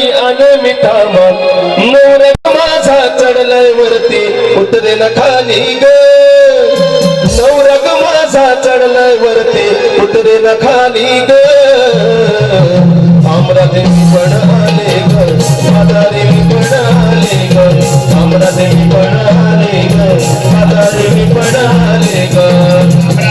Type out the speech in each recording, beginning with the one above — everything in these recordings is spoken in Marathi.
आले मी थांबा नवरा माझा चढलाय वरती. उतरे ना खाली ग. नवरग माझा चढलाय वरती. उतरे ना खाली ग. अमरादेवी पण आले ग. माधादेवी पण आले ग. अमरादेवी पण आले ग. माधादेवी पण आले ग.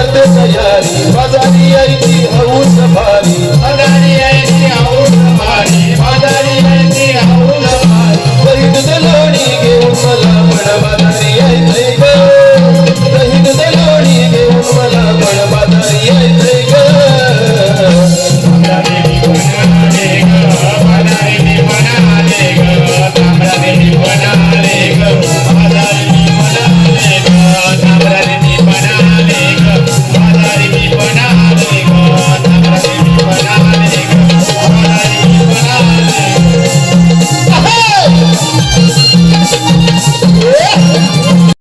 करत तयारी. बाजारी यायची हौस भारी.